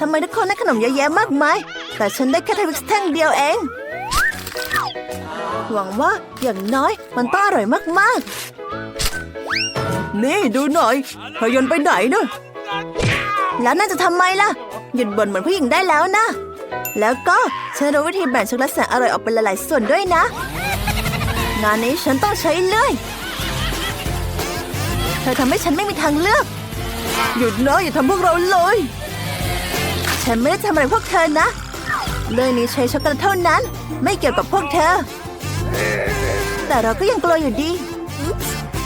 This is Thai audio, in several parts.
ทำไมทุกคนได้ขนมเยอะแยะมากมาย แต่ฉันได้แค่ทวิกสแท่งเดียวเอง หวังว่าอย่างน้อยมันต้องอร่อยมากๆ นี่ดูหน่อยเธอโยนไปไหนเนอะแล้วน่าจะทำไมล่ะ หยุดบ่นเหมือนผู้หญิงได้แล้วนะ แล้วก็ฉันรู้วิธีแบ่งช็อกโกแลตแสนอร่อยออกเป็นหลายๆส่วนด้วยนะ งานนี้ฉันต้องใช้เลื่อยเธอทำให้ฉันไม่มีทางเลือก หยุดนะอย่าทำพวกเราเลย ฉันไม่ได้ทำอะไรพวกเธอนะ เรื่องนี้ใช้ช็อกโกแลตเท่านั้น ไม่เกี่ยวกับพวกเธอ แต่เราก็ยังกลัวอยู่ดี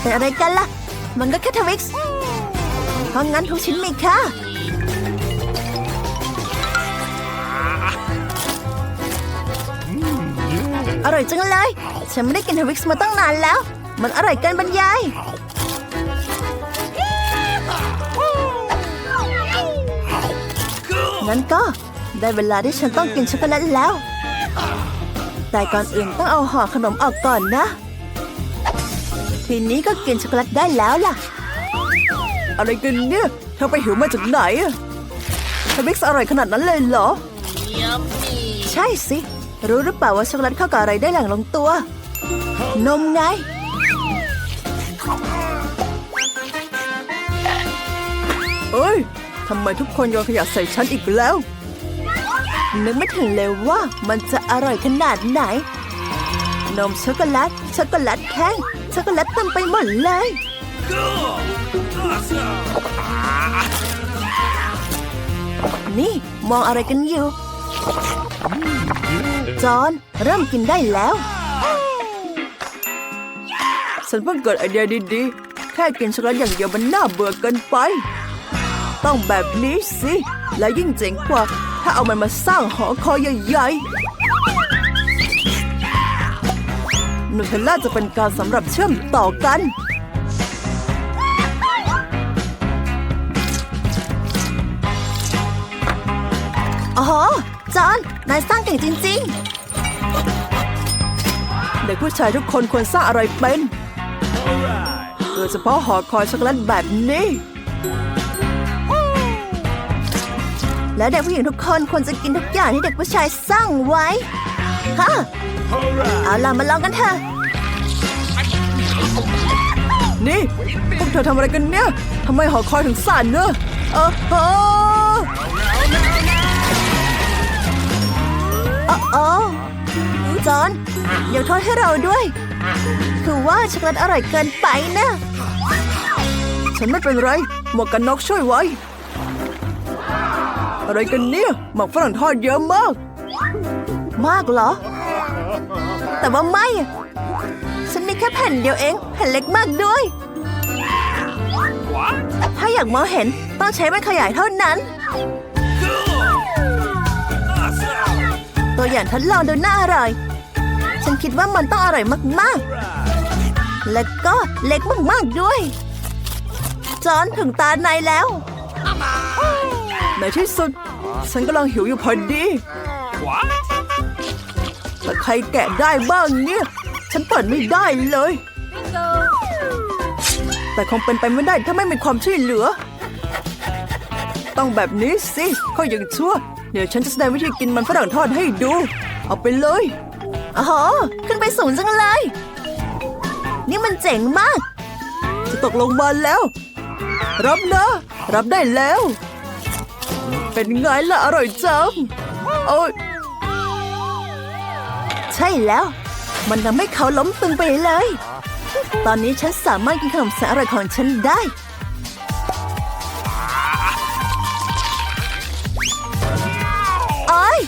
เป็นอะไรกันล่ะ มันก็แค่ทวิกส์เพราะงั้นทุกชิ้นมีค่าอร่อยจังเลย ฉันไม่ได้กินทวิกส์มาตั้งนานแล้ว มันอร่อยเกินบรรยาย งั้นก็ได้เวลาที่ฉันต้องกินช็อกโกแลตแล้ว แต่ก่อนอื่นต้องเอาห่อขนมออกก่อนนะ ทีนี้ก็กินช็อกโกแลตได้แล้วล่ะ อะไรกันเนี่ยเธอไปหิวมาจากไหนอะทวิกส์อร่อยขนาดนั้นเลยเหรอ ใช่สิ รู้หรือเปล่าว่าช็อกโกแลตเข้ากับอะไรได้อย่างลงตัว นมไง เอ้ย ทำไมทุกคนโยนขยะใส่ฉันอีกแล้ว นึกไม่ถึงเลยว่ามันจะอร่อยขนาดไหน นมช็อกโกแลต ช็อกโกแลตแท่งช็อกโกแลตเต็มไปหมดเลย นี่มองอะไรกันอยู่ จอห์นเริ่มกินได้แล้ว ฉันเพิ่งเกิดไอเดียดีๆ แค่กินช็อกโกแลตอย่างเดียวมันน่าเบื่อเกินไป ต้องแบบนี้สิ และยิ่งเจ๋งกว่า ถ้าเอามันมาสร้างหอคอยใหญ่ๆนูเทลล่าจะเป็นการสำหรับเชื่อมต่อกันโอ้โหจอห์นนายสร้างเก่งจริง ๆ เด็กผู้ชายทุกคนควรสร้างอะไรเป็น โดยเฉพาะหอคอยช็อกโกแลตแบบนี้ และเด็กผู้หญิงทุกคนควรจะกินทุกอย่างที่เด็กผู้ชายสร้างไว้ฮะเอาล่ะมาลองกันเถอะนี่พวกเธอทำอะไรกันเนี่ยทำไมหอคอยถึงสั่นเนอะเออเออเออเออจอห์นยกโทษให้เราด้วย คือว่าช็อกโกแลตอร่อยเกินไปนะ ฉันไม่เป็นไร หมวกกันน็อกช่วยไว้ อะไรกันเนี่ย หมักฝรั่งทอดเยอะมาก มากเหรอ แต่ว่าไม่อะฉันมีแค่แผ่นเดียวเองแผ่นเล็กมากด้วย ถ้าอยากมองเห็นต้องใช้มันขยายเท่านั้น ตัวอย่างทดลองดูน่าอร่อย ฉันคิดว่ามันต้องอร่อยมากๆ และก็เล็กมากๆด้วย จอนถึงตานายแล้ว ในที่สุด ฉันกำลังหิวอยู่พอดีแต่ใครแกะได้บ้างเนี่ย ฉันเปิดไม่ได้เลย แต่คงเป็นไปไม่ได้ถ้าไม่มีความช่วยเหลือ ต้องแบบนี้สิเขายังชั่ว เดี๋ยวฉันจะแสดงวิธีกินมันฝรั่งทอดให้ดู เอาไปเลยอ๋อขึ้นไปสูงจังเลย นี่มันเจ๋งมาก จะตกลงมาแล้ว รับนะ รับได้แล้ว เป็นไงล่ะอร่อยจังโอ้ยใช่แล้ว มันทำให้เขาล้มตึงไปเลย ตอนนี้ฉันสามารถกินขนมแสนอร่อยของฉันได้ โอ้ย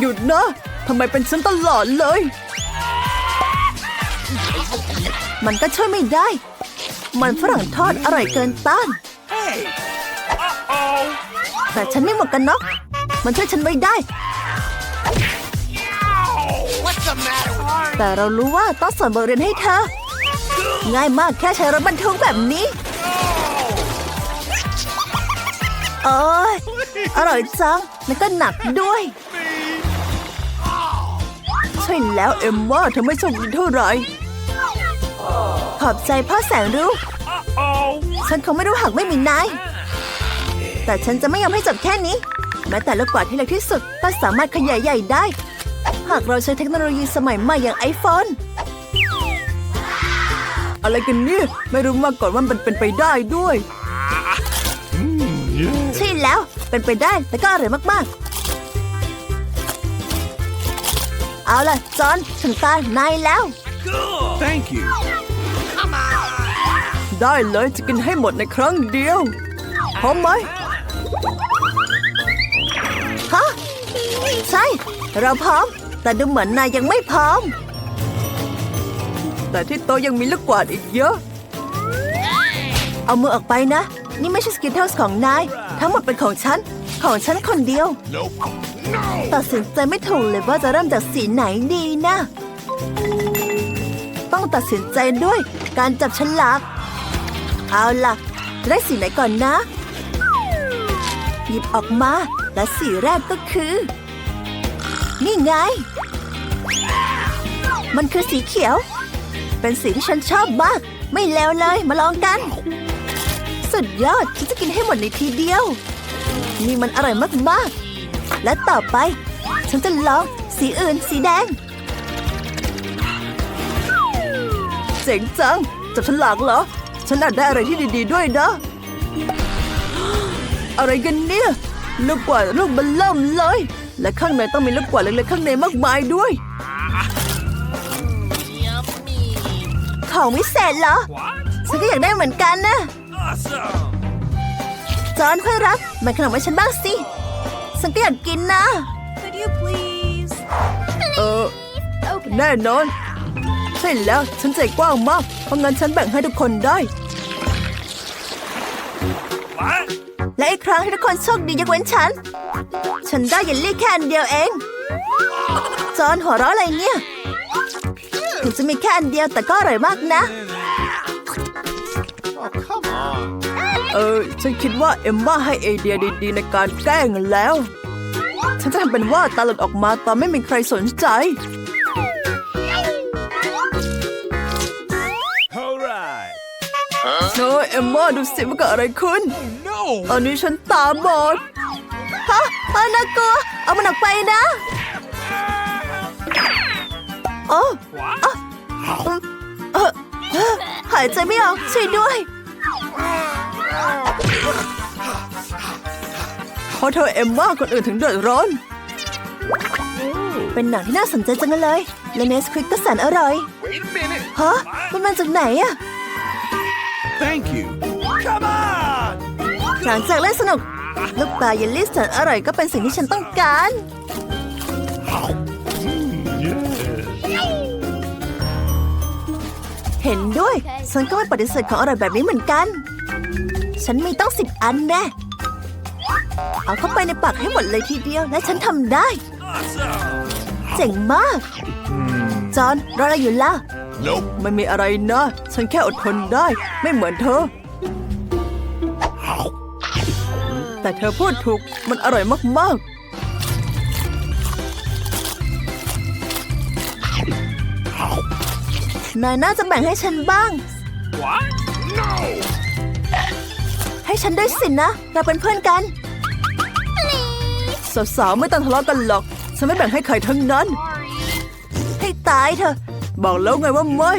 หยุดนะทำไมเป็นฉันตลอดเลย มันก็ช่วยไม่ได้ มันฝรั่งทอดอร่อยเกินต้าน แต่ฉันไม่หมวกกันน็อก มันช่วยฉันไว้ได้ แต่เรารู้ว่าต้องสอนบทเรียนให้เธอ ง่ายมากแค่ใช้รถบรรทุกแบบนี้โอ้ยอร่อยจัง แล้วก็หนักด้วย ใช่แล้วเอ็มว่าเธอไม่โชคดีเท่าไหร่ ขอบใจพ่อแสนรู้ Oh. ฉันคงไม่รู้หากไม่มีนาย แต่ฉันจะไม่ยอมให้จบแค่นี้ แม้แต่ลูกกวาดที่เล็กที่สุดก็สามารถขยายใหญ่ได้ หากเราใช้เทคโนโลยีสมัยใหม่อย่างไอโฟนอะไรกันเนี่ยไม่รู้มาก่อนว่ามันเป็นไปได้ด้วยใช่แล้วเป็นไปได้และก็อร่อยมากๆ เอาล่ะ จอห์นถึงตานายแล้ว Thank you. ได้เลยจะกินให้หมดในครั้งเดียวพร้อมไหมฮะใช่ เราพร้อม แต่ดูเหมือนนายยังไม่พร้อม แต่ที่โตยังมีลูกกวาดอีกเยอะ เอามือออกไปนะ นี่ไม่ใช่สกิทเทิลส์ของนาย ทั้งหมดเป็นของฉัน ของฉันคนเดียว Nope. No. ตัดสินใจไม่ถูกเลยว่าจะเริ่มจากสีไหนดีนะ ต้องตัดสินใจด้วยการจับฉลาก เอาล่ะได้สีไหนก่อนนะ หยิบออกมาและสีแรกก็คือ นี่ไง มันคือสีเขียว เป็นสีที่ฉันชอบมาก ไม่แล้วเลยมาลองกัน สุดยอดฉันจะกินให้หมดในทีเดียว นี่มันอร่อยมากๆ และต่อไป ฉันจะลองสีอื่นสีแดงเจ๋งจังจับฉลากเหรอ ฉันอาจได้อะไรที่ดี ๆ ด้วยนะ อะไรกันเนี่ย ลูกกวาดลูกเบันเริ่มเลย และข้างในต้องมีลูกกวาดเล็กๆข้างในมากมายด้วยของวิเศษเหรอ What? ฉันก็อยากได้เหมือนกันนะ Awesome. จอนเพื่อนรักแบ่งขนมให้ฉันบ้างสิ ฉันก็อยากกินนะ Could you please? เออ Okay. แน่นอน ใช่แล้ว ฉันใจกว้างมาก เพราะงั้นฉันแบ่งให้ทุกคนได้ What? และอีกครั้งให้ทุกคนโชคดียกเว้นฉัน ฉันได้เยลลี่แค่อันเดียวเอง จอนหัวเราะอะไรเนี่ย ถึงจะมีแค่อันเดียวแต่ก็อร่อยมากนะ Oh, come on. เออ ฉันคิดว่าเอมม่าให้ไอเดียดีๆในการแกล้งแล้ว ฉันจะทำเป็นว่าตาหลุดออกมาตอนไม่มีใครสนใจ โน้เอมม่าดูสิว่าเกิดอะไรขึ้น No. ตอนนี้ฉันตาบอดฮะเออน่ากลัวเอามันออกไปนะโอ้ What? เออเอ่อหายใจไม่ออกช่วยด้วยเพราะเธอเอ็มว่าคนอื่นถึงเดือดร้อนเป็นหนังที่น่าสนใจจังเลย และเนสควิกก็แสนอร่อย Wait a minute. ฮะ มันมาจากไหนอะ Thank you. Come on. หลังจากเล่นสนุก ลูกปลาเยลลี่แสนอร่อยก็เป็นสิ่งที่ฉันต้องการ เห็นด้วย ฉันก็ไม่ปฏิเสธของอร่อยแบบนี้เหมือนกัน ฉันมีต้องสิบอันแน่เอาเข้าไปในปากให้หมดเลยทีเดียว และฉันทำได้ Awesome. เจ๋งมาก จอห์นรออะไรอยู่ล่ะ Nope. ไม่มีอะไรนะ ฉันแค่อดทนได้ ไม่เหมือนเธอ แต่เธอพูดถูก มันอร่อยมากๆ นายน่าจะแบ่งให้ฉันบ้าง What? No. ให้ฉันด้วยสินะ เราเป็นเพื่อนกัน สาวๆ ไม่ต้องทะเลาะกันหรอก ฉันไม่แบ่งให้ใครทั้งนั้น ให้ตายเถอะ บอกแล้วไงว่าไม่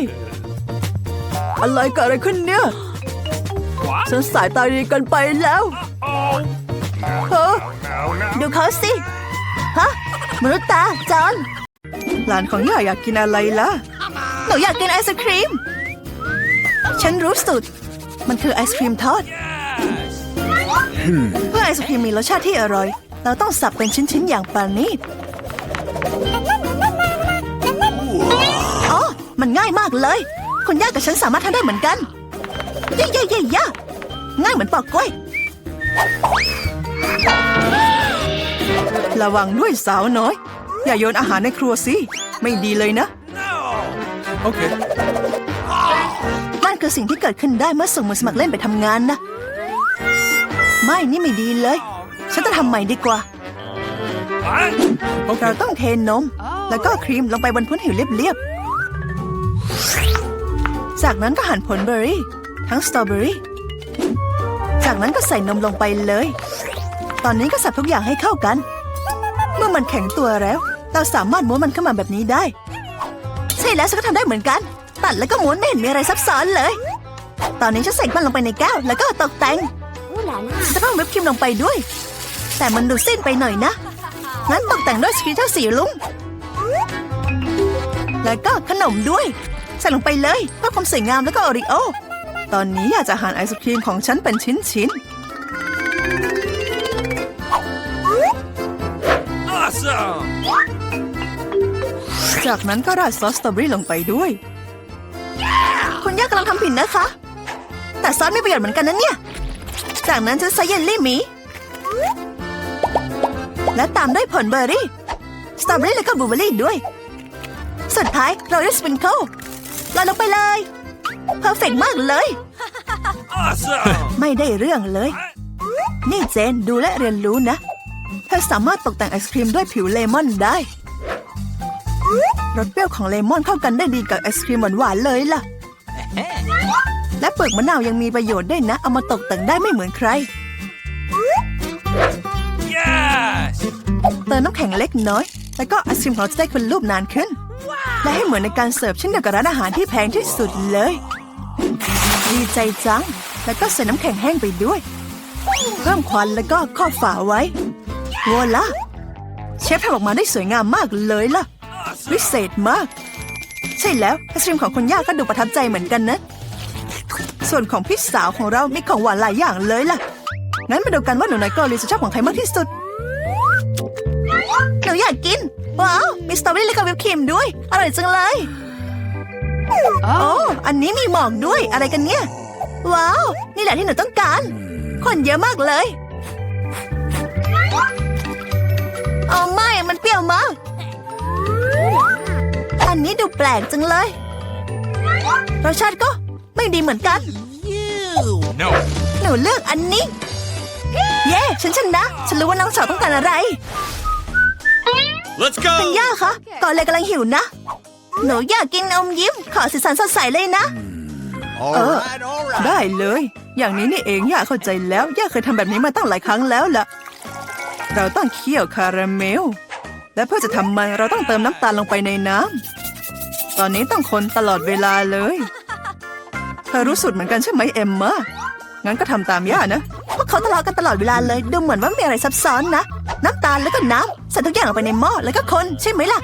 อะไรเกิดอะไรขึ้นเนี่ย What? ฉันสายตาดีเกันไปแล้ว Oh. เฮ้อ No, no. ดูเขาสิ ฮะ มนุษย์ตา จอน หลานของย่าอยากกินอะไรล่ะ หนูอยากกินไอศครีม ฉันรู้สุด มันคือไอศครีมทอด เพื่อไอศครีมมีรสชาติที่อร่อย เราต้องสับเป็นชิ้นๆอย่างปราณีต มันง่ายมากเลย คุณย่ากับฉันสามารถทำได้เหมือนกันเย่เย่เย่ย่าง่ายเหมือนปอกกล้วย ระวังด้วยสาวน้อย อย่าโยนอาหารในครัวสิ ไม่ดีเลยนะ No. Okay. นั่นคือสิ่งที่เกิดขึ้นได้เมื่อส่งมือสมัครเล่นไปทำงานนะ ไม่นี่ไม่ดีเลย ฉันจะทำใหม่ดีกว่า What? เราต้องเทนม แล้วก็ครีมลงไปบนพื้นผิวเรียบๆ จากนั้นก็หั่นผลเบอร์รี่ ทั้งสตรอเบอรี่ จากนั้นก็ใส่นมลงไปเลย ตอนนี้ก็สับทุกอย่างให้เข้ากัน เมื่อมันแข็งตัวแล้ว เราสามารถม้วนมันเข้ามาแบบนี้ได้ ใช่แล้วฉันก็ทำได้เหมือนกัน ตัดแล้วก็ม้วนไม่เห็นมีอะไรซับซ้อนเลย ตอนนี้ฉันใส่มันลงไปในแก้วแล้วก็ตกแต่ง Ooh la la. จะเพิ่มวิปครีมลงไปด้วย แต่มันดูสิ้นไปหน่อยนะ งั้นตกแต่งด้วยสกีเทอร์สีลุงแล้วก็ขนมด้วย ใส่ลงไปเลยเพื่อความสวยงามแล้วก็โอริโอ ตอนนี้อยากจะหั่นไอศครีมของฉันเป็นชิ้น Awesome! ๆจากนั้นก็ราดซอสสตรอเบอรี่ลงไปด้วย คุณย่ากำลังทำผิดนะคะ แต่ซอสมีประโยชน์เหมือนกันนะเนี่ย จากนั้นฉันใส่เยลลี่หมี และตามด้วยผลเบอร์รี่ สตรอเบอรี่แล้วก็บลูเบอร์รี่ด้วย สุดท้ายเราได้สปริงเกิล ลอยลงไปเลยเพอร์เฟกมากเลย Awesome! ไม่ได้เรื่องเลย นี่เจนดูและเรียนรู้นะ เธอสามารถตกแต่งไอศครีมด้วยผิวเลมอนได้ รสเปรี้ยวของเลมอนเข้ากันได้ดีกับไอศครีมหวานๆเลยล่ะ และเปลือกมะนาวยังมีประโยชน์ด้วยนะ เอามาตกแต่งได้ไม่เหมือนใคร Yes! เติมน้ำแข็งเล็กน้อย แล้วก็ไอศครีมของเราจะได้ขึ้นรูปนานขึ้น และให้เหมือนในการเสิร์ฟเช่นเดียวกับร้านอาหารที่แพงที่สุดเลย ดีใจจัง แล้วก็ใส่น้ำแข็งแห้งไปด้วย เพิ่มควันแล้วก็ครอบฝาไว้โวล่ะเชฟทำออกมาได้สวยงามมากเลยล่ะ วิเศษมาก ใช่แล้วไอศครีมของคุณย่าก็ดูประทับใจเหมือนกันนะ ส่วนของพี่สาวของเรามีของหวานหลายอย่างเลยล่ะ งั้นมาดูกันว่าหนูน้อยเกาหลีจะชอบของใครมากที่สุด หนูอยากกิน ว้าว มีสตรอเบอรี่และก็วิปครีมด้วย อร่อยจังเลย โอ้อันนี้มีหมอกด้วยอะไรกันเนี่ย ว้าว นี่แหละที่หนูต้องการ คนเยอะมากเลยเอาไม่มันเปรี้ยวมาก อันนี้ดูแปลกจังเลยรสชาติก็ไม่ดีเหมือนกัน No! หนูเลือกอันนี้ เย้ ฉันชนะ ฉันรู้ว่าน้องสาวต้องการอะไร Let's คุณ go! ย่าคะก่อนเลยกำลังหิวนะ หนูอยากกินอมยิ้ม ขอสีสันสดใสเลยนะ All Uh. right, all right. ได้เลย อย่างนี้นี่เองย่าเข้าใจแล้วย่าเคยทำแบบนี้มาตั้งหลายครั้งแล้วล่ะ เราต้องเคี่ยวคาราเมล และเพื่อจะทำมันเราต้องเติมน้ำตาลลงไปในน้ำตอนนี้ต้องคนตลอดเวลาเลยเธอรู้สูตรเหมือนกันใช่ไหมเอมมางั้นก็ทำตามย่านะพวกเขาทะเลาะกันตลอดเวลาเลย ดูเหมือนว่าไม่มีอะไรซับซ้อนนะ น้ำตาลแล้วก็น้ำใส่ทุกอย่างลงไปในหม้อแล้วก็คนใช่ไหมล่ะ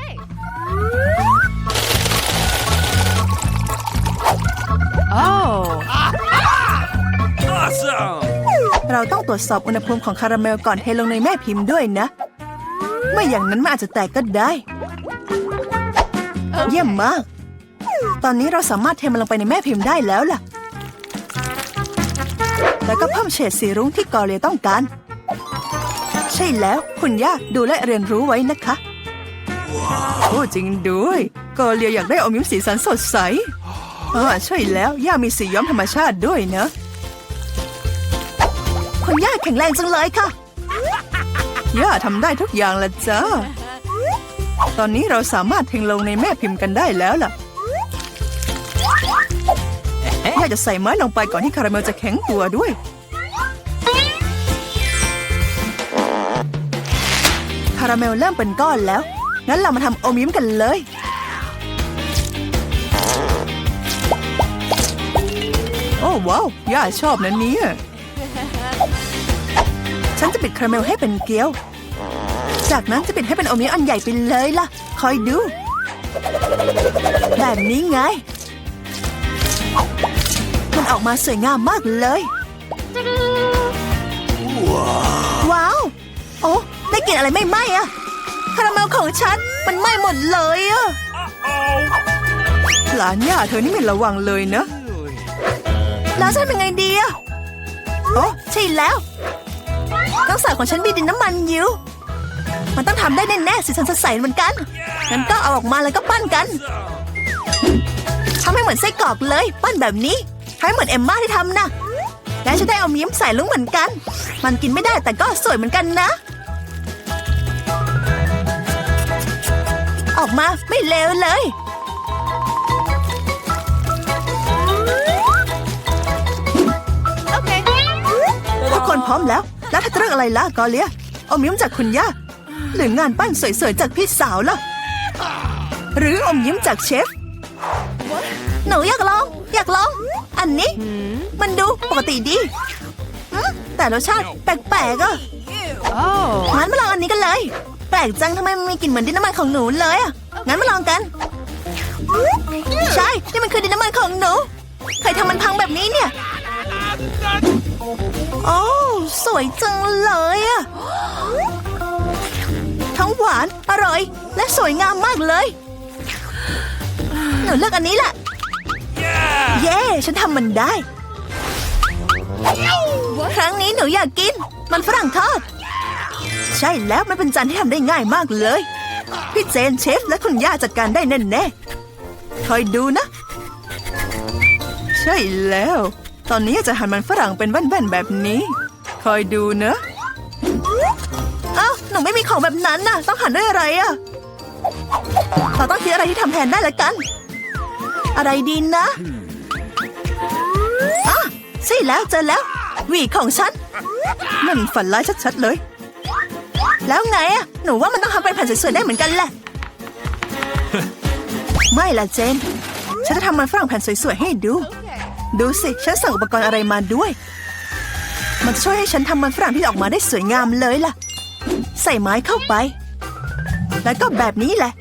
Awesome! เราต้องตรวจสอบอุณหภูมิของคาราเมลก่อนเทลงในแม่พิมพ์ด้วยนะ ไม่อย่างนั้นมันอาจจะแตกก็ได้ เยี่ยมมาก ตอนนี้เราสามารถเทมันลงไปในแม่พิมพ์ได้แล้วล่ะ แล้วก็เพิ่มเฉดสีรุ้งที่กอเลียต้องการใช่แล้วคุณย่าดูและเรียนรู้ไว้นะคะโอ้จริงด้วยกอเลียอยากได้อมยิ้มสีสันสดใสอ่าใช่แล้วย่ามีสีย้อมธรรมชาติด้วยนะคุณย่าแข็งแรงจังเลยค่ะย่าทำได้ทุกอย่างละจ้าตอนนี้เราสามารถเทงลงในแม่พิมพ์กันได้แล้วล่ะย่าจะใส่ไม้ลงไปก่อนที่คาราเมลจะแข็งตัวด้วย ราเมลเริ่มเป็นก้อนแล้วงั้นเรามาทำอมยิ้มกันเลย โอ้ว้าวย่าชอบนะเนี่ยฉันจะปิดคาราเมลให้เป็นเกลียว จากนั้นจะปิดให้เป็นอมยิ้มอันใหญ่ไปเลยล่ะ คอยดู แบบนี้ไง มันออกมาสวยงามมากเลย ได้กลิ่นอะไรไม่ไหม้อะคาราเมลของฉันมันไหม้หมดเลยอะ Uh-oh! หลานย่าเธอนี่ไม่ระวังเลยนะแล้วฉันเป็นไงดีอะโอ้ใช่แล้วน้องสาวของฉันมีดินน้ำมันอยู่มันต้องทำได้แน่ๆสีสันสดใสเหมือนกันงั้นก็เอาออกมาแล้วก็ปั้นกันทำให้เหมือนไส้กรอกเลย ปั้นแบบนี้ให้เหมือนเอมม่าที่ทำนะและฉันได้เอามิ้มใส่ลุงเหมือนกัน มันกินไม่ได้แต่ก็สวยเหมือนกันนะ อกมาไม่เลวเลย ทุกคนพร้อมแล้ว แล้วถ้าเรื่องอะไรล่ะกอเลียอามิ้มจากคุณย่า หรืองานปั้นสวยๆ จากพี่สาวล่ะ หรืออมยิ้มจากเชฟ หนูอยากลอง อยากลอง อันนี้ มันดูปกติดี แต่รสชาติแปลกๆอะงั้นมาลองอันนี้กันเลย ลกจังทำไมมันมีกลิ่นเหมือนดินน้ำมันของหนูเลยอะงั้นมาลองกัน ใช่ นี่มันคือดินน้ำมันของหนู ใครทำมันพังแบบนี้เนี่ย โอ้ สวยจังเลยอะ ทั้งหวาน อร่อย และสวยงามมากเลย หนูเลือกอันนี้แหละ Yeah! เย้ ฉันทำมันได้ ครั้งนี้หนูอยากกิน มันฝรั่งทอด ใช่แล้วมันเป็นจานที่ทำได้ง่ายมากเลย พี่เจนเชฟและคุณย่าจัดการได้แน่แน่คอยดูนะ ใช่แล้ว ตอนนี้จะหั่นมันฝรั่งเป็นแว่นๆแบบนี้ คอยดูเนอะเอ้าหนูไม่มีของแบบนั้นน่ะ ต้องหั่นด้วยอะไรอะเราต้องคิดอะไรที่ทำแทนได้ละกัน อะไรดีนะอะใช่แล้วเจอแล้ว หวีของฉัน มันฝันร้ายชัดๆเลย แล้วไงอะหนูว่ามันต้องทำเป็นแผ่นสวยๆได้เหมือนกันแหละ ไม่ล่ะเจน ฉันจะทำมันฝรั่งแผ่นสวยๆให้ดู ดูสิ ฉันสั่งอุปกรณ์อะไรมาด้วย มันจะช่วยให้ฉันทำมันฝรั่งที่ออกมาได้สวยงามเลยล่ะ ใส่ไม้เข้าไป แล้วก็แบบนี้แหละ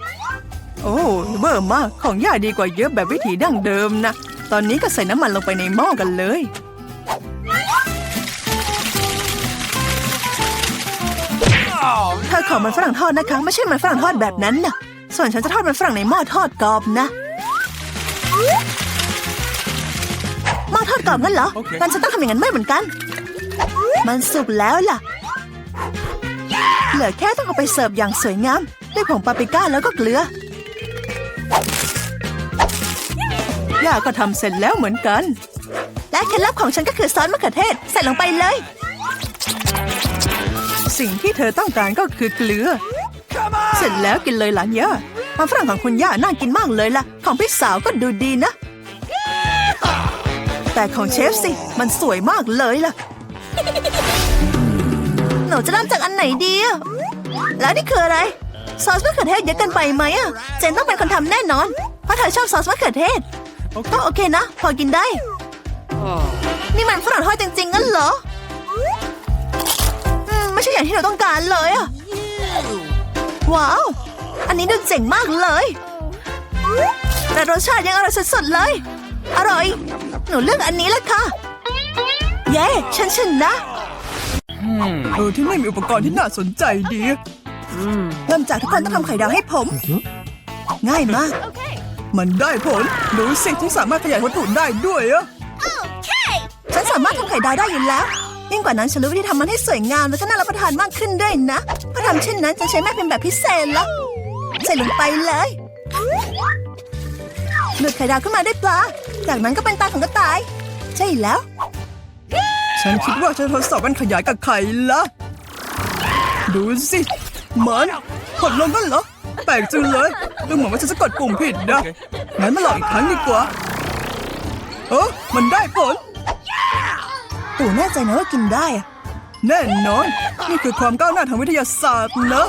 โอ้เบอร์มาก ของย่าดีกว่าเยอะแบบวิถีดั้งเดิมนะ ตอนนี้ก็ใส่น้ำมันลงไปในหม้อกันเลย Oh, เธอขอมันฝรั่งทอดนะคะ ไม่ใช่มันฝรั่งทอดแบบนั้นนะส่วนฉันจะทอดมันฝรั่งในหม้อทอดกรอบนะหม้อทอดกรอบงั้นเหรอโอเคงั้นฉันต้องทำอย่างนั้นไม่เหมือนกัน มันสุกแล้วล่ะ เหลือแค่ต้องเอาไปเสิร์ฟอย่างสวยงามด้วยผงปาปริก้าแล้วก็เกลือย่าก็ทำเสร็จแล้วเหมือนกัน และเคล็ดลับของฉันก็คือซอสมะเขือเทศ ใส่ลงไปเลย สิ่งที่เธอต้องการก็คือเกลือ เสร็จแล้วกินเลยหลานย่ามันฝรั่งของคุณย่าน่ากินมากเลยล่ะ ของพี่สาวก็ดูดีนะ แต่ของเชฟสิ มันสวยมากเลยล่ะ หนูจะเริ่มจากอันไหนดีอะแล้วนี่คืออะไร ซอสมะเขือเทศเยอะเกินไปไหมอะเจนต้องเป็นคนทำแน่นอน เพราะเธอชอบซอสมะเขือเทศก็โอเคนะ พอกินได้ นี่มันฝรั่งทอดจริงๆงั้นเหรออืม ไม่ใช่อย่างที่เราต้องการเลยอะว้าว อันนี้ดูเจ๋งมากเลย แต่รสชาติยังอร่อยสุดๆเลย อร่อย หนูเลือกอันนี้แหละค่ะ เย้ ฉันชนะเออที่นี่มีอุปกรณ์ที่น่าสนใจดีเริ่มจากทุกคนต้องทำไข่ดาวให้ผม ง่ายมาก Okay. มันได้ผล ดูสิที่สามารถขยายวัตถุได้ด้วยอะ Okay. ฉันสามารถทำไข่ดาวได้อยู่แล้ว ยิ่งกว่านั้นฉันรู้วิธีทำมันให้สวยงามแล้วก็น่ารับประทานมากขึ้นด้วยนะเพื่อทำเช่นนั้นจะใช้แม่พิมพ์แบบพิเศษละใส่ลงไปเลยหลุดไข่ดาวขึ้นมาได้ปลา จากนั้นก็เป็นตาของกระต่าย ใช่แล้ว ฉันคิดว่าจะทดสอบมันขยายกับไข่ละดูสิมันผลลงกันเหรอ แปลกจังเลยดูเหมือนว่าฉันจะกดปุ่มผิดนะงั้นมาลองอีกครั้งดีกว่าเออมันได้ผล ปู่แน่ใจนะว่ากินได้อะแน่นอน นี่คือความก้าวหน้าทางวิทยาศาสตร์นะ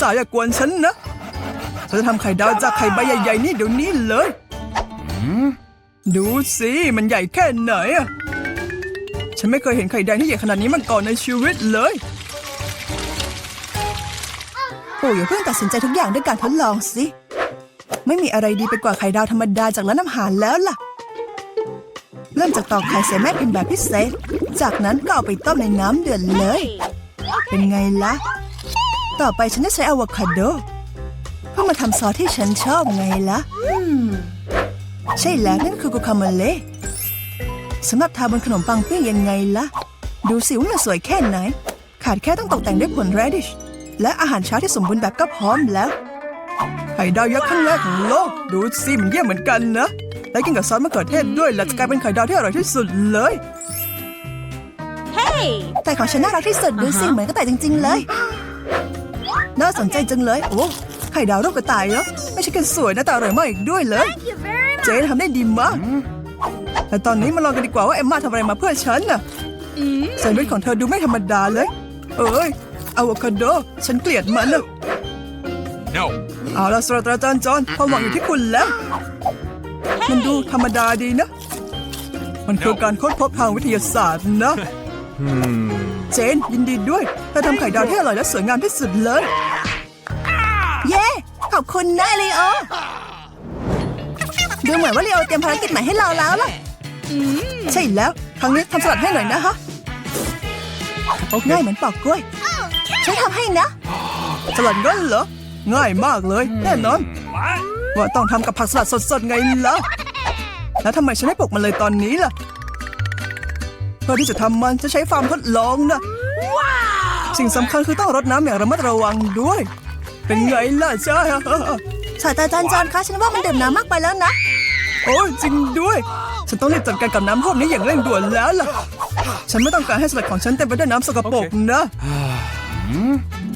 สาวๆอย่ากวนฉันนะฉันจะทำไข่ดาวจากไข่ใบใหญ่ๆนี่เดี๋ยวนี้เลย ดูสิมันใหญ่แค่ไหนอะฉันไม่เคยเห็นไข่แดงที่ใหญ่ขนาดนี้มาก่อนในชีวิตเลยปู่อย่าเพิ่งตัดสินใจทุกอย่างด้วยการทดลองสิ ไม่มีอะไรดีไปกว่าไข่ดาวธรรมดาจากร้านอาหารแล้วล่ะ เริ่มจากตอกไข่ใส่แม่พิมพ์แบบพิเศษ จากนั้นก็เอาไปต้มในน้ำเดือดเลย เป็นไงล่ะ ต่อไปฉันจะใช้อะโวคาโดเพื่อมาทำซอสที่ฉันชอบไงล่ะ ใช่แล้วนั่นคือกุคามาเล่สำหรับทาบนขนมปังปิ้งยังไงล่ะ ดูสิว่ามันสวยแค่ไหน ขาดแค่ต้องตกแต่งด้วยผล radish และอาหารเช้าที่สมบูรณ์แบบก็พร้อมแล้วไข่ดาวยักษ์ครั้งแรกของโลก ดูสิมันเยี่ยมเหมือนกันนะ และกินกับซอสมะเขือเทศด้วยและจะกลายเป็นไข่ดาวที่อร่อยที่สุดเลย Hey. แต่ของฉันน่ารักที่สุดดูสิเหมือนกระต่ายจริง ๆ เลย น่าสนใจจังเลย โอ้ไข่ดาวรูปกระต่ายเหรอไม่ใช่แค่สวยนะแต่อร่อยมากอีกด้วยเลย Thank you very much. เจ๊ทำได้ดีมากแต่ตอนนี้มาลองกันดีกว่าว่าเอมมาทำอะไรมาเพื่อฉันน่ะแซนด์วิชของเธอดูไม่ธรรมดาเลย เอ้ยอะโวคาโด ฉันเกลียดมันอะ No. เอาละศาสตราจารย์จอห์นความหวังอยู่ที่คุณแล้ว มันดูธรรมดาดีนะ มันคือการค้นพบทางวิทยาศาสตร์นะ เจนยินดีด้วยเธอทำไข่ดาวที่อร่อยและสวยงามที่สุดเลย เย้ ขอบคุณนะลีโอดูเหมือนว่าเลโอเตรียมภารกิจใหม่ให้เราแล้วล่ะใช่แล้ว ครั้งนี้ทำสลัดให้หน่อยนะฮะโอ้ง่ายเหมือนปอกกล้วยฉันทำให้นะ สลัดงั้นเหรอ ง่ายมากเลย แน่นอน ว่าต้องทำกับผักสลัดสดๆไงล่ะ แล้วทำไมฉันไม่ปลุกมันเลยตอนนี้ล่ะเพื่อที่จะทำมันจะใช้ฟาร์มทดลองนะ สิ่งสำคัญคือต้องรดน้ำอย่างระมัดระวังด้วย เป็นไงล่ะใช่ศาสตราจารย์จอนคะฉันว่ามันดื่มน้ำมากไปแล้วนะ โอ้ยจริงด้วย ฉันต้องรีบจัดการกับน้ำท่วมนี้อย่างเร่งด่วนแล้วล่ะ ฉันไม่ต้องการให้สลัดของฉันเต็มไปด้วยน้ำสกปรกนะ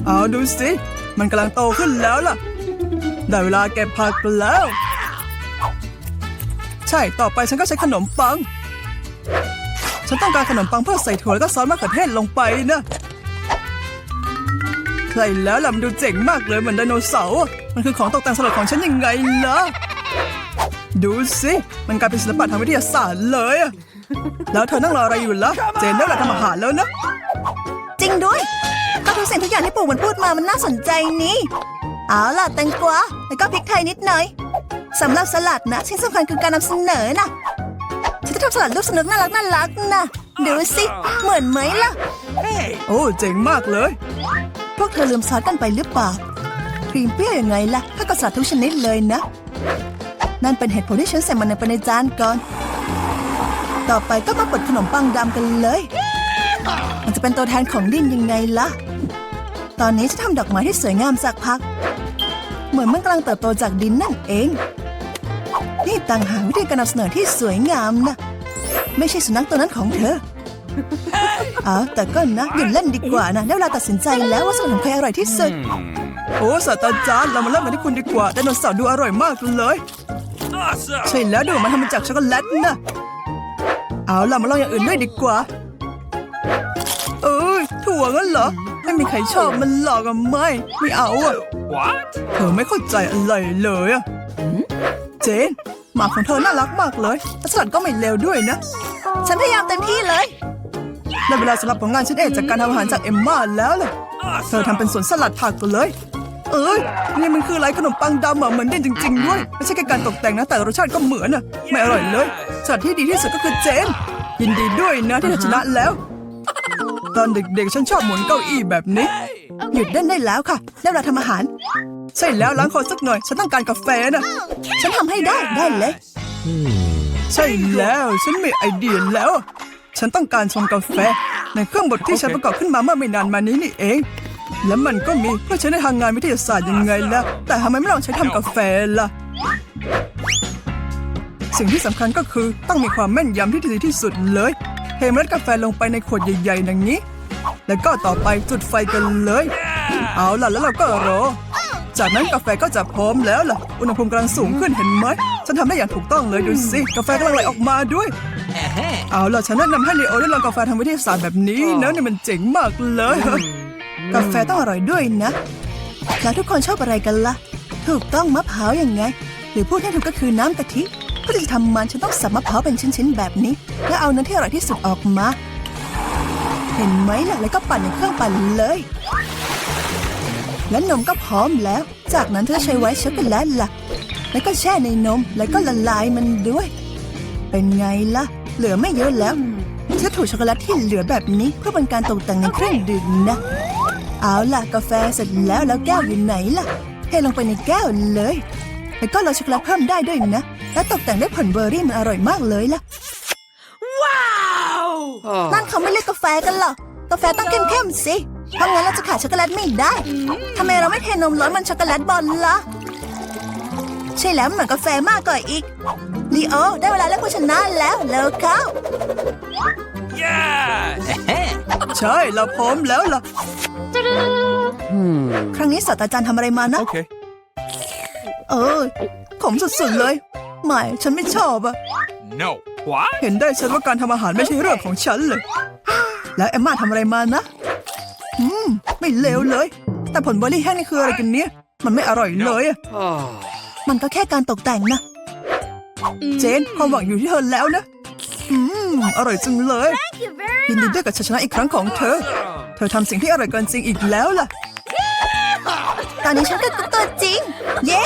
เอาดูสิ มันกำลังโตขึ้นแล้วล่ะ ได้เวลาเก็บผักแล้ว ใช่ต่อไปฉันก็ใช้ขนมปัง ฉันต้องการขนมปังเพื่อใส่ถั่วแล้วก็ซอสมะเขือเทศลงไปนะใช่แล้วล่ะมันดูเจ๋งมากเลยเหมือนไดโนเสาร์มันคือของตกแต่งสลัดของฉันยังไงล่ะดูสิมันกลายเป็นศิลปะทางวิทยาศาสตร์เลยอะแล้วเธอนั่งรออะไรอยู่ล่ะเจนได้เวลาทำอาหารแล้วนะ จริงด้วยก็ทุกสิ่งทุกอย่างที่ปู่มันพูดมามันน่าสนใจนี่ เอาล่ะแตงกวาแล้วก็พริกไทยนิดหน่อยสำหรับสลัดนะสิ่งสำคัญคือการนำเสนอนะฉันจะทำสลัดรูปสนุกน่ารักน่ารักนะดูสิเหมือนไหมล่ะ Hey. โอ้เจ๋งมากเลย พวกเธอลืมซอสกันไปหรือเปล่าครีมเปรี้ยวยังไงล่ะถ้ากับสลัดทุกชนิดเลยนะ นั่นเป็นเหตุผลที่ฉันใส่มันไปในจานก่อน ต่อไปก็มาเปิดขนมปังดำกันเลย มันจะเป็นตัวแทนของดินยังไงล่ะตอนนี้จะทำดอกไม้ที่สวยงามจากพัก เหมือนมันกำลังเติบโตจากดินนั่นเอง นี่ต่างหากวิธีการนำเสนอที่สวยงามนะ ไม่ใช่สุนัขตัวนั้นของเธออ๋อแต่ก็นะหยุดเล่นดีกว่านะได้เวลาตัดสินใจแล้วว่าสลัดของใครอร่อยที่สุด โอ้ศาสตราจารย์เรามาเริ่มกันที่คุณดีกว่าไดโนเสาร์ดูอร่อยมากเลย Awesome. ใช่แล้วดูมันทำมาจากช็อกโกแลตนะเอาล่ะมาลองอย่างอื่นด้วยดีกว่า เอ้ยถั่วงั้นเหรอ ไม่มีใครชอบมันหรอกอะไม่ ไม่เอาอะ What? เธอไม่เข้าใจอะไรเลยอะเจน หมาของเธอน่ารักมากเลยและสลัดก็ไม่เลวด้วยนะ ฉันพยายามเต็มที่เลย ได้เวลาสำหรับผลงานชิ้นเอกจากการทำอาหารจากเอมม่าแล้วล่ะเธอ Awesome. ทำเป็นสวนสลัดผักกันเลย เอ้ยนี่มันคืออะไรขนมปังดำอะเหมือนเด่นจริง ๆ ด้วย ไม่ใช่แค่การตกแต่งนะ แต่รสชาติก็เหมือนอะไม่อร่อยเลยสลัดที่ดีที่สุดก็คือเจน ยินดีด้วยนะที่เธอชนะแล้ว ตอนเด็กๆ ฉันชอบหมุนเก้าอี้แบบนี้ หยุดเล่นได้แล้วค่ะ ได้เวลาทำอาหาร ใช่แล้วล้างคอสักหน่อย ฉันต้องการกาแฟนะ ฉันทำให้ได้ได้เลย ใช่แล้วฉันมีไอเดียแล้ว ฉันต้องการชงกาแฟ ในเครื่องบดที่ฉันประกอบขึ้นมาเมื่อไม่นานมานี้นี่เอง และมันก็มีเพื่อใช้ในทางงานวิทยาศาสตร์ยังไงล่ะแต่ทำไมไม่ลองใช้ทำกาแฟล่ะสิ่งที่สำคัญก็คือต้องมีความแม่นยำที่ดีที่สุดเลย เทเมล็ดกาแฟลงไปในขวดใหญ่ๆอย่างนี้ แล้วก็ต่อไปจุดไฟกันเลย เอาล่ะแล้วเราก็รอ จากนั้นกาแฟก็จะพร้อมแล้วล่ะ อุณหภูมิกำลังสูงขึ้นเห็นไหม ฉันทำได้อย่างถูกต้องเลยดูสิ กาแฟกำลังไหลออกมาด้วย เอาล่ะฉันแนะนำให้เลโอได้ลองกาแฟทางวิทยาศาสตร์แบบนี้นะนี่มันเจ๋งมากเลย กาแฟต้องอร่อยด้วยนะ แล้วทุกคนชอบอะไรกันล่ะ ถูกต้องมะพร้าวยังไง หรือพูดให้ถูกก็คือน้ำกะทิ เพื่อจะทำมันฉันต้องสับมะพร้าวเป็นชิ้นๆแบบนี้ แล้วเอาเนื้อที่อร่อยที่สุดออกมา เห็นไหมล่ะแล้วก็ปั่นในเครื่องปั่นเลย และนมก็พร้อมแล้ว จากนั้นเธอใช้ไว้ช็อกโกแลตล่ะ แล้วก็แช่ในนมแล้วก็ละลายมันด้วย เป็นไงล่ะ เหลือไม่เยอะแล้วเธอถูช็อกโกแลตที่เหลือแบบนี้เพื่อเป็นการตกแต่งในเครื่องดื่มนะ เอาล่ะกาแฟเสร็จแล้วแล้วแก้วอยู่ไหนล่ะเทลงไปในแก้วเลย แล้วก็โรยช็อกโกแลตเพิ่มได้ด้วยนะ และตกแต่งด้วยผลเบอร์รี่มันอร่อยมากเลยล่ะ Wow! นั่นเขาไม่เรียกกาแฟกันหรอกกาแฟต้องเข้มๆสิเพราะงั้นเราจะขาดช็อกโกแลตไม่ได้ทำไมเราไม่เทนมร้อนมันช็อกโกแลตบอลล่ะใช่แล้วมันเหมือนกาแฟมากกว่าอีกลีโอได้เวลาเลือกผู้ชนะแล้วเร็วเข้า Yes. ใช่เราพร้อมแล้วล่ะครั้งนี้ศาสตราจารย์ทำอะไรมานะ Okay. เออขมสุดๆเลย ไม่ ฉันไม่ชอบอะ No. What? เห็นได้ชัดว่าการทำอาหารไม่ใช่เรื่องของฉันเลย แล้วเอมมาทำอะไรมานะ อืม ไม่เลวเลย แต่ผลเบอร์รี่แห้งนี่คืออะไรกันเนี่ย มันไม่อร่อยเลยอะมันก็แค่การตกแต่งนะ เจน ความหวังอยู่ที่เธอแล้วนะ อืม อร่อยจังเลย ยินดีด้วยกับชัยชนะอีกครั้งของเธอ เธอทำสิ่งที่อร่อยเกินจริงอีกแล้วล่ะ ตอนนี้ฉันก็ตัวจริง เย้